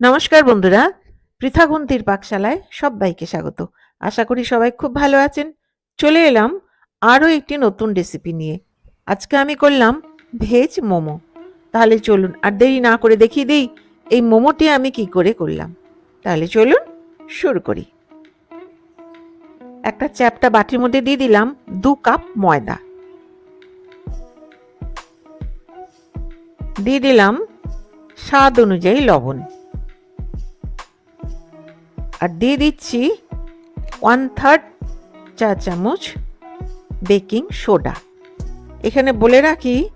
নমস্কার বন্ধুরা পৃথাগুন্তির পাকশালায় সবাইকে স্বাগত। আশা করি সবাই খুব ভালো আছেন। চলে এলাম আরও একটি নতুন রেসিপি নিয়ে। আজকে আমি করলাম ভেজ মোমো। তাহলে চলুন, আর দেরি না করে দেখিয়ে দিই এই মোমোটি আমি কি করে করলাম। তাহলে চলুন শুরু করি। একটা চ্যাপটা বাটির মধ্যে দিয়ে দিলাম দু কাপ ময়দা। দিয়ে দিলাম স্বাদ অনুযায়ী লবণ। আর দিয়ে দিচ্ছি ওয়ান থার্ড চা চামচ বেকিং সোডা এখানে বলে রাখি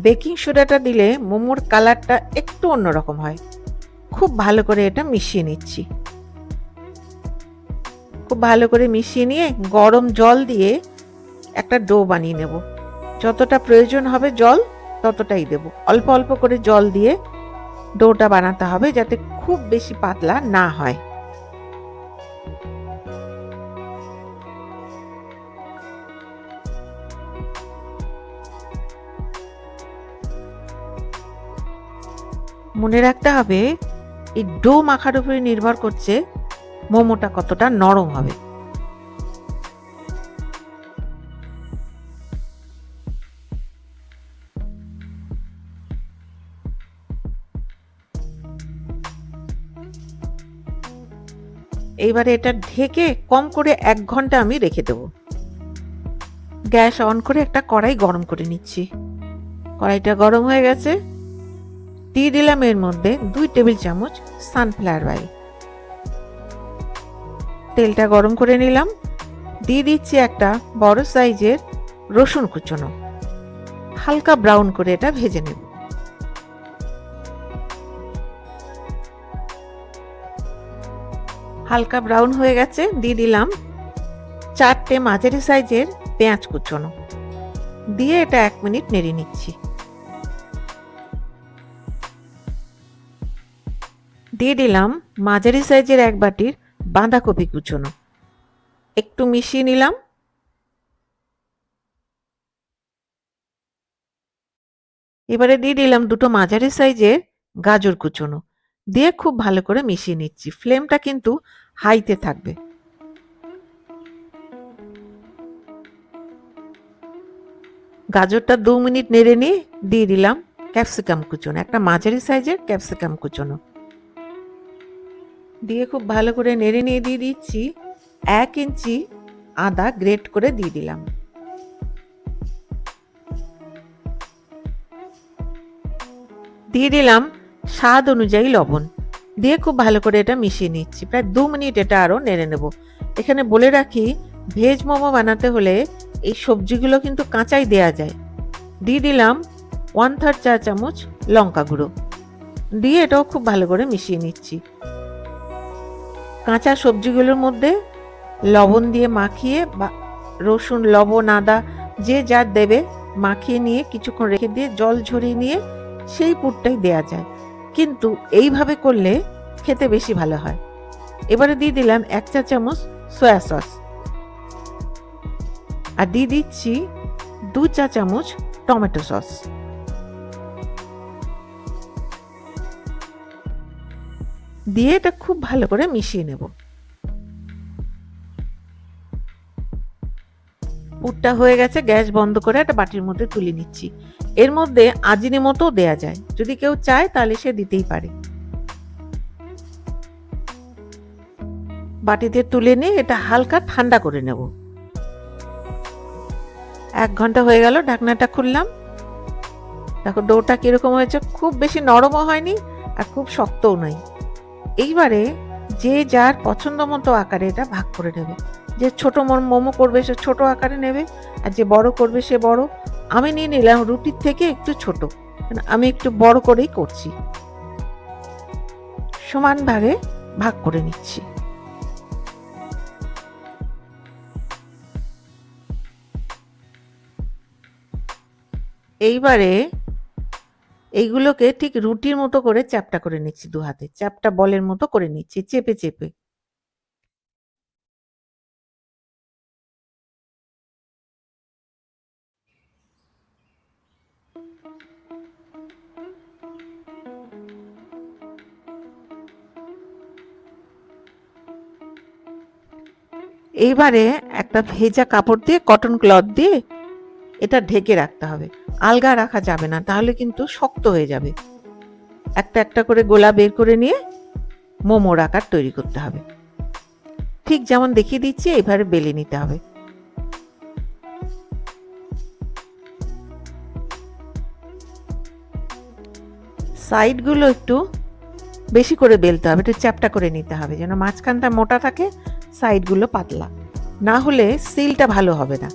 বেকিং সোডাটা দিলে মোমোর কালারটা একটু অন্যরকম হয়। খুব ভালো করে এটা মিশিয়ে নিচ্ছি। খুব ভালো করে মিশিয়ে নিয়ে গরম জল দিয়ে একটা ডো বানিয়ে নেব। যতটা প্রয়োজন হবে জল, ততটাই দেব। অল্প অল্প করে জল দিয়ে ডোটা বানাতে হবে যাতে খুব বেশি পাতলা না হয়। মনে রাখতে হবে, এই ডো মাখার উপরে নির্ভর করছে মোমোটা কতটা নরম হবে। এইবারে এটা ঢেকে কম করে এক ঘণ্টা আমি রেখে দেব। গ্যাস অন করে একটা কড়াই গরম করে নিচ্ছি। কড়াইটা গরম হয়ে গেছে। দিয়ে দিলাম এর মধ্যে দুই টেবিল চামচ সানফ্লাওয়ার অয়েল তেলটা গরম করে নিলাম। দিয়ে দিচ্ছি একটা বড় সাইজের রসুন কুচনো। হালকা ব্রাউন করে এটা ভেজে নেব। হালকা ব্রাউন হয়ে গেছে, দিয়ে দিলাম চারটে মাঝারি সাইজের পেঁয়াজ কুচনো। দিয়ে এটা এক মিনিট নেড়ে নিচ্ছি। দিয়ে দিলাম মাঝারি সাইজের এক বাটির বাঁধাকপি কুচনো। একটু মিশিয়ে নিলাম। এবারে দিয়ে দিলাম দুটো মাঝারি সাইজের গাজর কুচনো। দিয়ে খুব ভালো করে মিশিয়ে নিচ্ছি। ফ্লেমটা কিন্তু হাইতে থাকবে। গাজরটা দু মিনিট নেড়ে নিয়ে দিয়ে দিলাম ক্যাপসিকাম কুচনো, একটা মাঝারি সাইজের ক্যাপসিকাম কুচনো। দিয়ে খুব ভালো করে নেড়ে নিয়ে দিয়ে দিচ্ছি। এক ইঞ্চি আদা গ্রেট করে দিয়ে দিলাম। দিয়ে দিলাম স্বাদ অনুযায়ী লবণ। দিয়ে খুব ভালো করে এটা মিশিয়ে নিচ্ছি। প্রায় দু মিনিট এটা আরও নেড়ে নেব। এখানে বলে রাখি, ভেজ মোমো বানাতে হলে এই সবজিগুলো কিন্তু কাঁচাই দেয়া যায়। দিয়ে দিলাম ওয়ান থার্ড চা চামচ লঙ্কা গুঁড়ো। দিয়ে এটাও খুব ভালো করে মিশিয়ে নিচ্ছি। কাঁচা সবজিগুলোর মধ্যে লবণ দিয়ে মাখিয়ে বা রসুন, লবণ, আদা যে যা দেবে মাখিয়ে নিয়ে কিছুক্ষণ রেখে দিয়ে জল ঝরিয়ে নিয়ে সেই পুরটাই দেয়া যায়। কিন্তু এইভাবে করলে খেতে বেশি ভালো হয়। এবারে দিয়ে দিলাম এক চা চামচ সয়া সস। আর দিয়ে দিচ্ছি দু চা চামচ টমেটো সস। দিয়ে এটা খুব ভালো করে মিশিয়ে নেব। পুরটা হয়ে গেছে, গ্যাস বন্ধ করে একটা বাটির মধ্যে তুলে নিচ্ছি। এর মধ্যে আজিনি মতো দেয়া যায়। যদি কেউ চায় তাহলে সে দিতেই পারে। বাটিতে তুলে নিয়ে এটা হালকা ঠান্ডা করে নেব। এক ঘণ্টা হয়ে গেল, ঢাকনাটা খুললাম। দেখো, ডোটা কীরকম হয়েছে? খুব বেশি নরমও হয়নি আর খুব শক্তও নয়। এইবারে যে যার পছন্দ মতো আকারে এটা ভাগ করে নেবে। যে ছোট মোমো করবে সে ছোট আকারে নেবে, আর যে বড় করবে সে বড়। আমি নিয়ে নিলাম রুটির থেকে একটু ছোট। আমি একটু বড় করেই করছি। সমান ভাগে ভাগ করে নিচ্ছি। এইবারে এইগুলোকে ঠিক রুটির মতো করে চ্যাপটা করে নিচ্ছি দু হাতে। চ্যাপটা বলের মতো করে নিচ্ছি, চেপে চেপে। এইবারে একটা ভেজা কাপড় দিয়ে কটন ক্লথ দিয়ে এটা ঢেকে রাখতে হবে। আলগা রাখা যাবে না, তাহলে কিন্তু শক্ত হয়ে যাবে। একটা একটা করে গোলা বের করে নিয়ে মোমোর আকার তৈরি করতে হবে। ঠিক যেমন দেখিয়ে দিচ্ছি এইভাবে বেলে নিতে হবে। সাইডগুলো একটু বেশি করে বেলতে হবে, একটু চ্যাপটা করে নিতে হবে, যেন মাঝখানটা মোটা থাকে, সাইডগুলো পাতলা। না হলে সিলটা ভালো হবে না।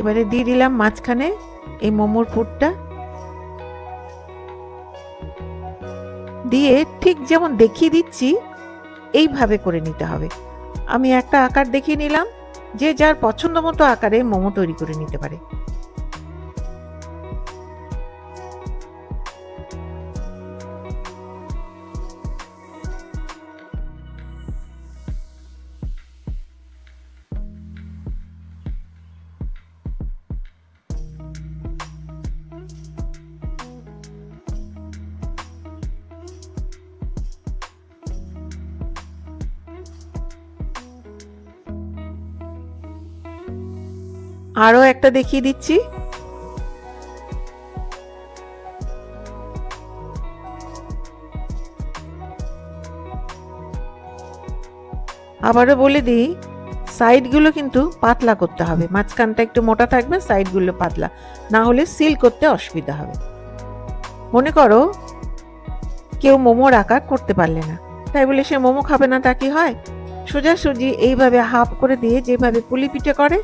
এবারে দিয়ে দিলাম মাঝখানে এই মোমোর পুরটা। দিয়ে ঠিক যেমন দেখিয়ে দিচ্ছি, এইভাবে করে নিতে হবে। আমি একটা আকার দেখিয়ে নিলাম, যে যার পছন্দ মতো আকারে মোমো তৈরি করে নিতে পারে। আরও একটা দেখিয়ে দিচ্ছি। আবারও বলে দিই, সাইডগুলো কিন্তু পাতলা করতে হবে। মাঝখানটা একটু মোটা থাকবে, সাইডগুলো পাতলা। না হলে সিল করতে অসুবিধা হবে। মনে করো, কেউ মোমোর আকার করতে পারলে না। তাই বলে সে মোমো খাবে না তা কি হয়? সোজাসুজি এইভাবে হাফ করে দিয়ে যেভাবে পুলি পিঠে করে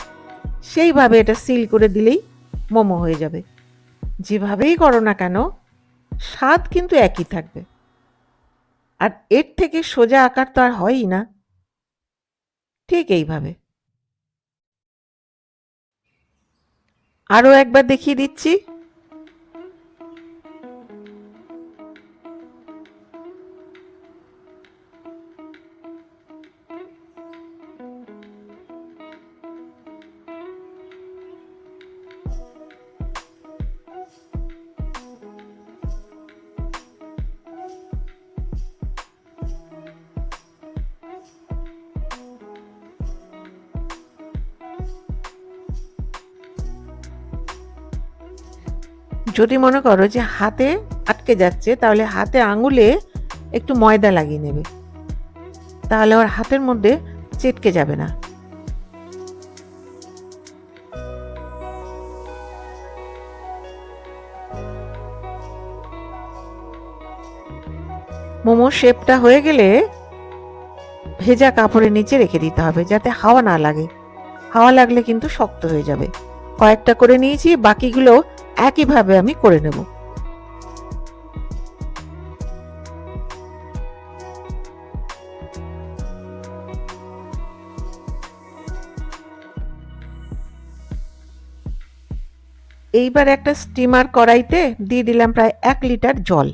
সেইভাবে এটা সিল করে দিলেই মোমো হয়ে যাবে। যেভাবেই করো না কেন, স্বাদ কিন্তু একই থাকবে। আর এর থেকে সোজা আকার তো আর হয়ই না। ঠিক এইভাবে। আরও একবার দেখিয়ে দিচ্ছি। যদি মনে করো যে হাতে আটকে যাচ্ছে, তাহলে হাতে আঙুলে একটু ময়দা লাগিয়ে নেবে। তাহলে ওর হাতের মধ্যে চেটকে যাবে না। মোমোর শেপটা হয়ে গেলে ভেজা কাপড়ের নিচে রেখে দিতে হবে, যাতে হাওয়া না লাগে। হাওয়া লাগলে কিন্তু শক্ত হয়ে যাবে। কয়েকটা করে নিয়েছি, বাকিগুলো একইভাবে আমি করে নেব। এইবার একটা স্টিমার কড়াইতে দিয়ে দিলাম প্রায় এক লিটার জল।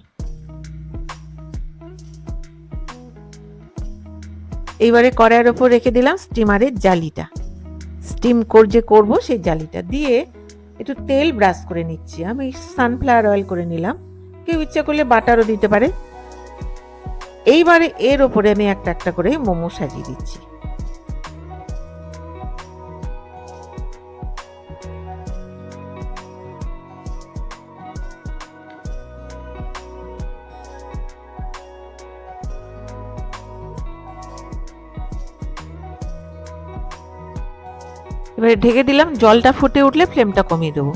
এইবারে কড়াইয়ের ওপর রেখে দিলাম স্টিমারের জালিটা। স্টিম কর যে করব সেই জালিটা দিয়ে একটু তেল ব্রাশ করে নিচ্ছি। আমি সানফ্লাওয়ার অয়েল করে নিলাম। কেউ ইচ্ছা করলে বাটারও দিতে পারে। এইবারে এর ওপরে আমি একটা একটা করে মোমো সাজিয়ে দিচ্ছি। এবারে ঢেকে দিলাম, জলটা ফুটে উঠলে ফ্লেমটা কমিয়ে দেবো।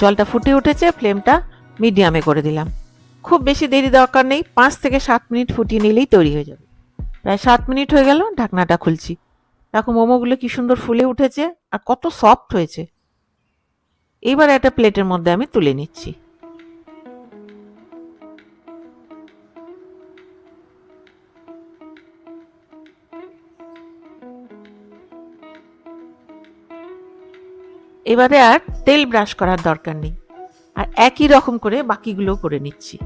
জলটা ফুটে উঠেছে, ফ্লেমটা মিডিয়ামে করে দিলাম। খুব বেশি দেরি দরকার নেই, পাঁচ থেকে সাত মিনিট ফুটিয়ে নিলেই তৈরি হয়ে যাবে। প্রায় সাত মিনিট হয়ে গেল, ঢাকনাটা খুলছি। দেখো মোমোগুলো কি সুন্দর ফুলে উঠেছে আর কত সফট হয়েছে। এবার একটা প্লেটের মধ্যে আমি তুলে নিচ্ছি। এবারে আর তেল ব্রাশ করার দরকার নেই। আর একই রকম করে বাকিগুলো করে নিচ্ছি।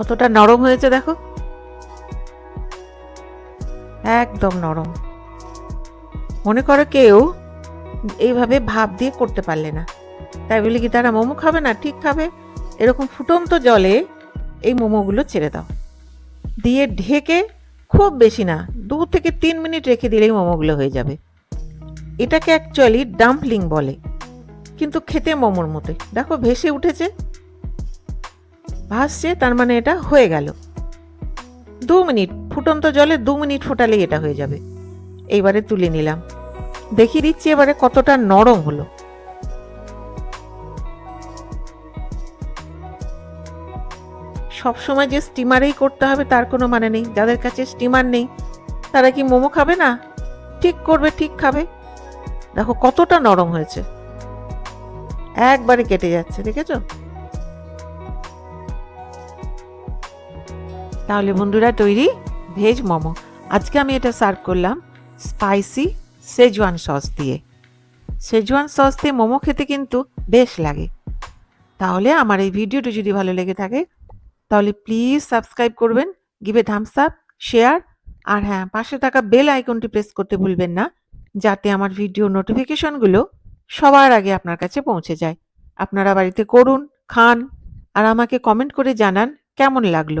কতটা নরম হয়েছে দেখো। একদম নরম। মনে করো কেউ এইভাবে ভাব দিয়ে করতে পারলে না। তাই বলে কি, তারা মোমো খাবে না? ঠিক খাবে। এরকম ফুটন্ত জলে এই মোমোগুলো ছেড়ে দাও। দিয়ে ঢেকে খুব বেশি না, দু থেকে তিন মিনিট রেখে দিলেই মোমোগুলো হয়ে যাবে। এটাকে অ্যাকচুয়ালি ডাম্পলিং বলে। কিন্তু খেতে মোমোর মতোই। দেখো ভেসে উঠেছে। ভাসছে, তার মানে এটা হয়ে গেল। দু মিনিট, ফুটন্ত জলে দু মিনিট ফোটালেই এটা হয়ে যাবে। এইবারে তুলে নিলাম। দেখিয়ে দিচ্ছি এবারে কতটা নরম হলো। সব সময় যে স্টিমারেই করতে হবে তার কোনো মানে নেই। যাদের কাছে স্টিমার নেই, তারা কি মোমো খাবে না? ঠিক করবে, ঠিক খাবে। দেখো কতটা নরম হয়েছে। একবারে কেটে যাচ্ছে, দেখেছ? তাহলে বন্ধুরা তৈরি ভেজ মোমো। আজকে আমি এটা সার্ভ করলাম স্পাইসি সেজওয়ান সস দিয়ে। সেজওয়ান সস দিয়ে মোমো খেতে কিন্তু বেশ লাগে। তাহলে আমার এই ভিডিওটি যদি ভালো লেগে থাকে, তাহলে প্লিজ সাবস্ক্রাইব করবেন give a thumbs up share আর হ্যাঁ পাশে থাকা বেল আইকনটি প্রেস করতে ভুলবেন না, যাতে আমার ভিডিও নোটিফিকেশনগুলো সবার আগে আপনার কাছে পৌঁছে যায়। আপনারা বাড়িতে করুন, খান, আর আমাকে কমেন্ট করে জানান কেমন লাগল।